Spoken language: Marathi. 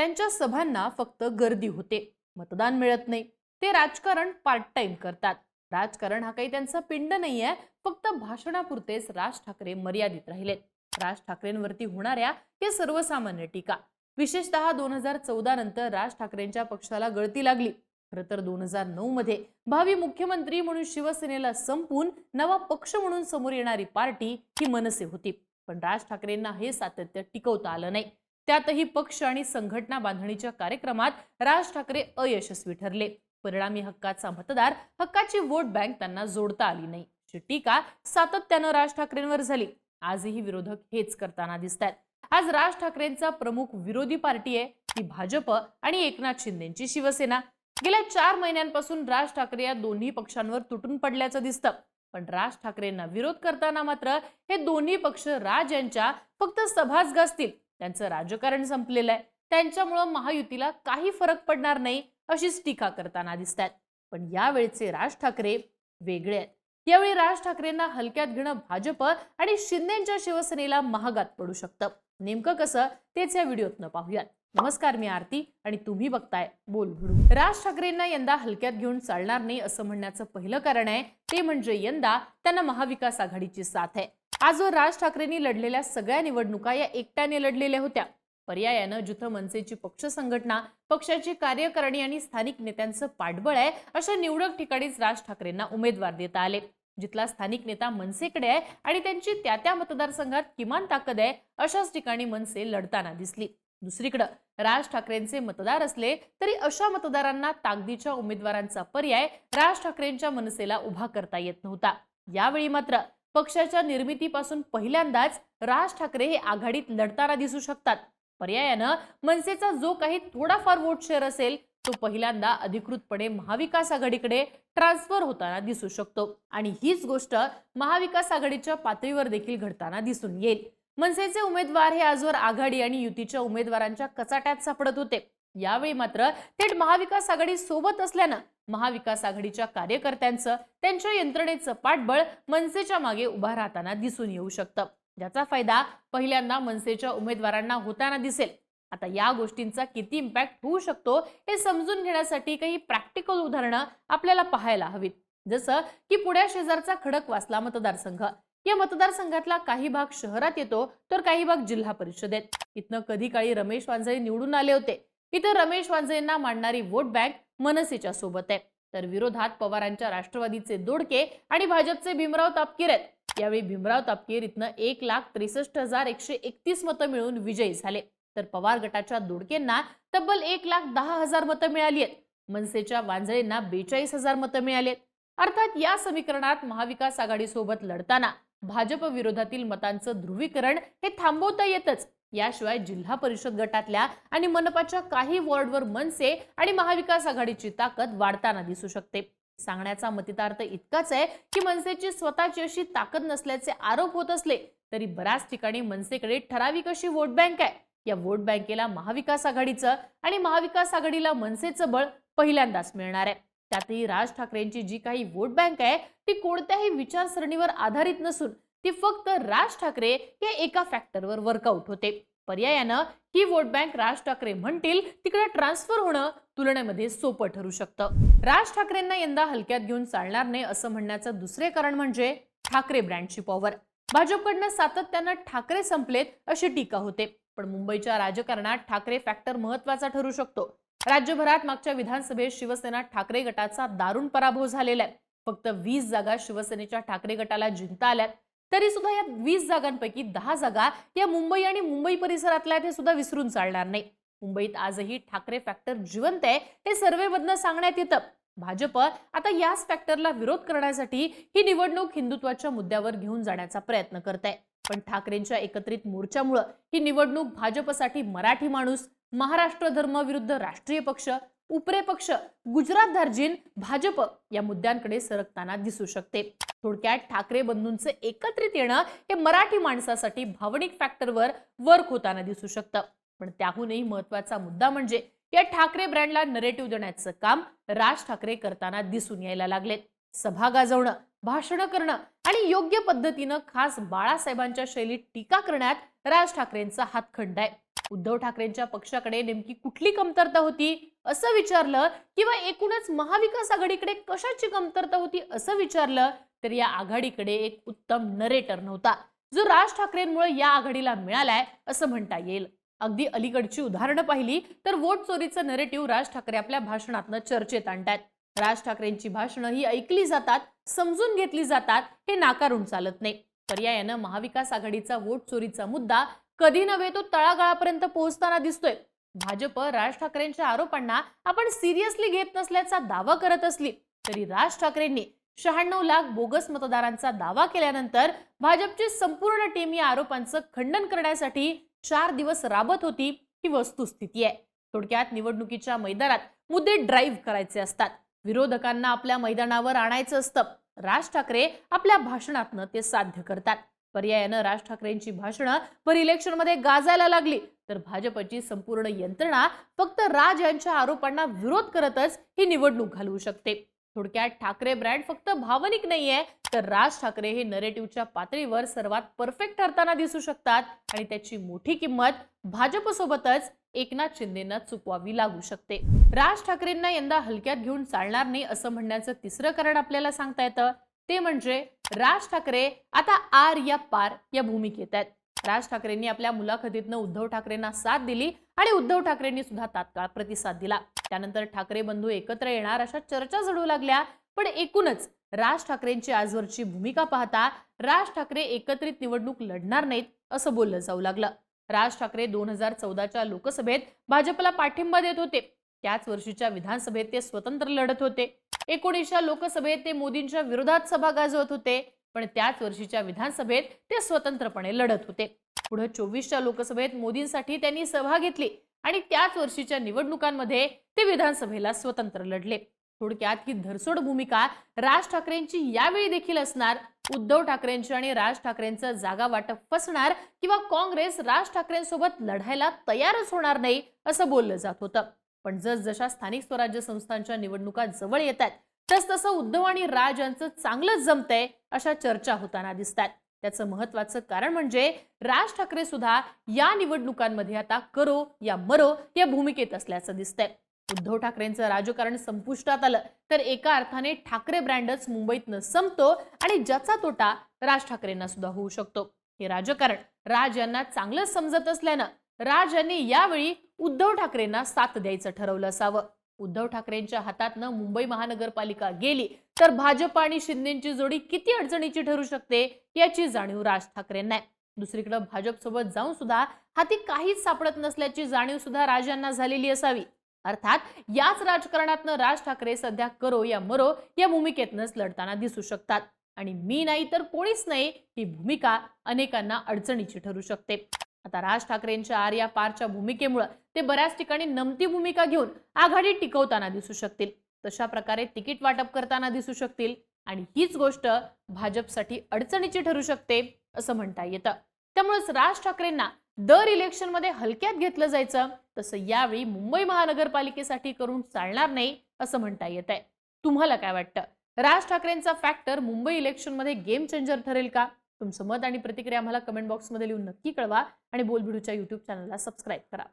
त्यांच्या सभांना फक्त गर्दी होते. मतदान मिळत नाही. ते राजकारण पार्ट टाइम करतात. राजकारण हा काही त्यांचा पिंड नाहीये. फक्त भाषणापुरतेच राज ठाकरे मर्यादित राहिलेत. राज ठाकरेंवरती होणाऱ्या या सर्वसामान्य टीका. विशेषतः दोन हजार चौदा नंतर राज ठाकरेंच्या पक्षाला गळती लागली. खरं तर दोन हजार नऊ मध्ये भावी मुख्यमंत्री म्हणून शिवसेनेला संपून नवा पक्ष म्हणून समोर येणारी पार्टी ही मनसे होती. पण राज ठाकरेंना हे सातत्य टिकवता आलं नाही. त्यातही पक्ष आणि संघटना बांधणीच्या कार्यक्रमात राज ठाकरे अयशस्वी ठरले. परिणामी हक्काचा मतदार हक्काची वोट बँक त्यांना जोडता आली नाही. अशी टीका सातत्यानं राज ठाकरेंवर झाली. आजही विरोधक हेच करताना दिसत आहेत आज राज ठाकरेंचा प्रमुख विरोधी पार्टी आहे. ती भाजप आणि एकनाथ शिंदेची शिवसेना. गेल्या चार महिन्यांपासून राज ठाकरे या दोन्ही पक्षांवर तुटून पडल्याचं दिसतं. पण राज ठाकरेंना विरोध करताना मात्र हे दोन्ही पक्ष राज यांच्या फक्त सभाच गाजतील त्यांचं राजकारण संपलेलं आहे. त्यांच्यामुळं महायुतीला काही फरक पडणार नाही अशीच टीका करताना दिसतात पण यावेळचे राज ठाकरे वेगळे आहेत. यावेळी राज ठाकरेंना हलक्यात घेणं भाजप आणि शिंदेच्या शिवसेनेला महागात पडू शकतं. नेमकं कसं तेच या व्हिडिओतनं पाहूयात. नमस्कार मी आरती आणि तुम्ही बघताय बोल भिडू राज ठाकरेंना यंदा हलक्यात घेऊन चालणार नाही असं म्हणण्याचं पहिलं कारण आहे ते म्हणजे यंदा त्यांना महाविकास आघाडीची साथ आहे. आजवर राज ठाकरेंनी लढलेल्या सगळ्या निवडणुका या एकट्याने लढलेल्या होत्या. पर्यायानं जिथं मनसेची पक्ष संघटना पक्षाची कार्यकारणी आणि स्थानिक नेत्यांचं पाठबळ आहे अशा निवडक ठिकाणीच राज ठाकरेंना उमेदवार देता आले. जिथला स्थानिक नेता मनसेकडे आहे आणि त्यांची त्या त्या मतदारसंघात किमान ताकद आहे अशाच ठिकाणी मनसे लढताना दिसली. दुसरीकडं राज ठाकरेंचे मतदार असले तरी अशा मतदारांना ताकदीच्या उमेदवारांचा पर्याय राज ठाकरेंच्या मनसेला उभा करता येत नव्हता. यावेळी मात्र पक्षाच्या निर्मितीपासून पहिल्यांदाच राज ठाकरे हे आघाडीत लढताना दिसू शकतात. पर्यायानं मनसेचा जो काही थोडाफार वोट शेअर असेल तो पहिल्यांदा अधिकृतपणे महाविकास आघाडीकडे ट्रान्सफर होताना दिसू शकतो. आणि हीच गोष्ट महाविकास आघाडीच्या पातळीवर देखील घडताना दिसून येईल. मनसेचे उमेदवार हे आजवर आघाडी आणि युतीच्या उमेदवारांच्या कचाट्यात सापडत होते. यावेळी मात्र थेट महाविकास आघाडी सोबत असल्यानं महाविकास आघाडीच्या कार्यकर्त्यांचं त्यांच्या यंत्रणेचं पाठबळ मनसेच्या मागे उभा राहताना दिसून येऊ शकतं. ज्याचा फायदा पहिल्यांदा मनसेच्या उमेदवारांना होताना दिसेल. आता या गोष्टींचा किती इम्पॅक्ट होऊ शकतो हे समजून घेण्यासाठी काही प्रॅक्टिकल उदाहरणं आपल्याला पाहायला हवीत. जसं की पुण्या शेजारचा खडक वासला मतदारसंघ. या मतदारसंघातला काही भाग शहरात येतो तर काही भाग जिल्हा परिषदेत. इथनं कधी काळी रमेश वांजळे निवडून आले होते. इथं रमेश वांजळेंना मांडणारी वोट बँक मनसेच्या सोबत आहे. तर विरोधात पवारांच्या राष्ट्रवादीचे दोडके आणि भाजपचे भीमराव तापकीर आहेत यावेळी भीमराव तापकीर इथनं एक लाख त्रेसष्ट हजार एकशे एकतीस मतं मिळून विजयी झाले. तर पवार गटाच्या दोडकेंना तब्बल एक लाख दहा हजार मतं मिळाली आहेत. मनसेच्या वांजळेंना बेचाळीस हजार मतं मिळाली आहेत. अर्थात या समीकरणात महाविकास आघाडीसोबत लढताना भाजप विरोधातील मतांचं ध्रुवीकरण हे थांबवता येतच. याशिवाय जिल्हा परिषद गटातल्या आणि मनपाच्या काही वॉर्डवर मनसे आणि महाविकास आघाडीची ताकद वाढताना दिसू शकते. सांगण्याचा मतितार्थ इतकाच आहे की मनसेची स्वतःची अशी ताकद नसल्याचे आरोप होत असले तरी बऱ्याच ठिकाणी मनसेकडे ठराविक अशी वोट बँक आहे. या वोट बँकेला महाविकास आघाडीचं आणि महाविकास आघाडीला मनसेचं बळ पहिल्यांदाच मिळणार आहे. त्यातही राज ठाकरेंची जी काही वोट बँक आहे ती कोणत्याही विचारसरणीवर आधारित नसून ती फक्त राज ठाकरे या एका फॅक्टरवर वर्कआउट होते. पर्यायानं ही वोट बँक राज ठाकरे म्हणतील तिकडे ट्रान्सफर होणं तुलनेमध्ये सोपं ठरू शकतं. राज ठाकरेंना यंदा हलक्यात घेऊन चालणार नाही असं म्हणण्याचं दुसरे कारण म्हणजे ठाकरे ब्रँडची पॉवर भाजपकडनं सातत्यानं ठाकरे संपलेत अशी टीका होते. पण मुंबईच्या राजकारणात ठाकरे फॅक्टर महत्त्वाचा ठरू शकतो. राज्यभरात मागच्या विधानसभेत शिवसेना ठाकरे गटाचा दारुण पराभव झालेला आहे. फक्त वीस जागा शिवसेनेच्या ठाकरे गटाला जिंकता आल्यात तरी सुद्धा या वीस जागांपैकी दहा जागा या मुंबई आणि मुंबई परिसरातल्या हे सुद्धा विसरून चालणार नाही. मुंबईत आजही ठाकरे फॅक्टर जिवंत आहे हे सर्वेमधनं सांगण्यात येतं. भाजप आता याच फॅक्टरला विरोध करण्यासाठी ही निवडणूक हिंदुत्वाच्या मुद्द्यावर घेऊन जाण्याचा प्रयत्न करत आहे पण ठाकरेंच्या एकत्रित मोर्चामुळं ही निवडणूक भाजपसाठी मराठी माणूस महाराष्ट्र धर्म विरुद्ध राष्ट्रीय पक्ष उपरे पक्ष गुजरात धार्जिन भाजप या मुद्द्यांकडे सरकताना दिसू शकते. थोडक्यात ठाकरे बंधूंचं एकत्रित येणं हे मराठी माणसासाठी भावनिक फॅक्टरवर वर्क होताना दिसू शकतं. पण त्याहूनही महत्त्वाचा मुद्दा म्हणजे या ठाकरे ब्रँडला नरेटिव्ह देण्याचं काम राज ठाकरे करताना दिसून यायला लागलेत. सभा गाजवणं भाषणं करणं आणि योग्य पद्धतीनं खास बाळासाहेबांच्या शैलीत टीका करण्यात राज ठाकरेंचा हातखंड आहे. उद्धव ठाकरेंच्या पक्षाकडे नेमकी कुठली कमतरता होती असं विचारलं किंवा एकूणच महाविकास आघाडीकडे कशाची कमतरता होती असं विचारलं तर या आघाडीकडे एक उत्तम नरेटर नव्हता जो राज ठाकरेंमुळे या आघाडीला मिळालाय असं म्हणता येईल. अगदी अलीकडची उदाहरणं पाहिली तर वोट चोरीचं नरेटिव्ह राज ठाकरे आपल्या भाषणातनं चर्चेत आणतात राज ठाकरेंची भाषणं ही ऐकली जातात समजून घेतली जातात हे नाकारून चालत नाही. पर्यायानं महाविकास आघाडीचा वोट चोरीचा मुद्दा कधी नव्हे तो तळागाळापर्यंत पोहोचताना दिसतोय. भाजप राज ठाकरेंच्या आरोपांना आपण सिरियसली घेत नसल्याचा दावा करत असली तरी राज ठाकरेंनी शहाण्णव लाख बोगस मतदारांचा दावा केल्यानंतर भाजपची संपूर्ण टीम या आरोपांचं खंडन करण्यासाठी चार दिवस राबत होती ही वस्तुस्थिती आहे. थोडक्यात निवडणुकीच्या मैदानात मुद्दे ड्राईव्ह करायचे असतात. विरोधकांना आपल्या मैदानावर आणायचं असतं. राज ठाकरे आपल्या भाषणातनं ते साध्य करतात. पर्यायानं राज ठाकरेंची भाषणं पर इलेक्शनमध्ये गाजायला लागली. तर भाजपची संपूर्ण यंत्रणा फक्त राज यांच्या आरोपांना विरोध करतच ही निवडणूक घालवू शकते. थोडक्यात ठाकरे ब्रँड फक्त भावनिक नाहीये तर राज ठाकरे हे नरेटिव्हच्या पातळीवर सर्वात परफेक्ट ठरताना दिसू शकतात आणि त्याची मोठी किंमत भाजपसोबतच एकनाथ शिंदेना चुकवावी लागू शकते. राज ठाकरेंना यंदा हलक्यात घेऊन चालणार नाही असं म्हणण्याचं तिसरं कारण आपल्याला सांगता येतं. ते म्हणजे राज ठाकरे आता आर या पार या भूमिकेत आहेत. राज ठाकरेंनी आपल्या मुलाखतीतनं उद्धव ठाकरेंना साथ दिली आणि उद्धव ठाकरेंनी सुद्धा तात्काळ प्रतिसाद दिला. त्यानंतर ठाकरे बंधू एकत्र येणार अशा चर्चा जडू लागल्या पण एकूणच राज ठाकरेंची आजवरची भूमिका पाहता राज ठाकरे एकत्रित निवडणूक लढणार नाहीत असं बोललं जाऊ लागलं. राज ठाकरे दोन हजार चौदाच्या लोकसभेत भाजपला पाठिंबा देत होते. त्याच वर्षीच्या विधानसभेत ते स्वतंत्र लढत होते. एकोणीसच्या लोकसभेत ते मोदींच्या विरोधात सभा गाजवत होते पण त्याच वर्षीच्या विधानसभेत ते स्वतंत्रपणे लढत होते. पुढे चोवीसच्या लोकसभेत मोदींसाठी त्यांनी सभा घेतली आणि त्याच वर्षीच्या निवडणुकांमध्ये ते विधानसभेला स्वतंत्र लढले. थोडक्यात ही धरसोड भूमिका राज ठाकरेंची यावेळी देखील असणार उद्धव ठाकरेंची आणि राज ठाकरेंचं जागा वाटप फसणार किंवा काँग्रेस राज ठाकरेंसोबत लढायला तयारच होणार नाही असं बोललं जात होतं. पण जसजशा स्थानिक स्वराज्य संस्थांच्या निवडणुका जवळ येत आहेत तस तसं उद्धव आणि राज यांचं चांगलंच जमतंय अशा चर्चा होताना दिसतात त्याचं महत्वाचं कारण म्हणजे राज ठाकरे सुद्धा या निवडणुकांमध्ये आता करो या मरो या भूमिकेत असल्याचं दिसतंय. उद्धव ठाकरेंचं राजकारण संपुष्टात आलं तर एका अर्थाने ठाकरे ब्रँडच मुंबईतनं संपतो आणि ज्याचा तोटा राज ठाकरेंना सुद्धा होऊ शकतो. हे राजकारण राज यांना चांगलं समजत असल्यानं राज यांनी यावेळी उद्धव ठाकरेंना साथ द्यायचं ठरवलं असावं. उद्धव ठाकरेंच्या हातातनं मुंबई महानगरपालिका गेली तर भाजप आणि शिंदेची जोडी किती अडचणीची ठरू शकते याची जाणीव राज ठाकरेंना आहे. दुसरीकडे भाजप सोबत जाऊन सुद्धा हाती काहीच सापडत नसल्याची जाणीव सुद्धा राज यांना झालेली असावी. अर्थात याच राजकारणातनं राज ठाकरे सध्या करो या मरो या भूमिकेतनच लढताना दिसू शकतात. आणि मी नाही तर कोणीच नाही ही भूमिका अनेकांना अडचणीची ठरू शकते. आता राज ठाकरेंच्या आर्या पारच्या भूमिकेमुळे ते बऱ्याच ठिकाणी नमती भूमिका घेऊन आघाडी टिकवताना दिसू शकतील. तशा प्रकारे तिकीट वाटप करताना दिसू शकतील आणि हीच गोष्ट भाजपसाठी अडचणीची ठरू शकते असं म्हणता येतं. त्यामुळेच राज ठाकरेंना दर इलेक्शनमध्ये हलक्यात घेतलं जायचं तसं यावेळी मुंबई महानगरपालिकेसाठी करून चालणार नाही असं म्हणता येत आहे तुम्हाला काय वाटतं? राज ठाकरेंचा फॅक्टर मुंबई इलेक्शनमध्ये गेम चेंजर ठरेल का? तुमचं मत आणि प्रतिक्रिया आम्हाला कमेंट बॉक्समध्ये लिहून नक्की कळवा आणि बोलबिडूच्या यूट्यूब चॅनलला सबस्क्राईब करा.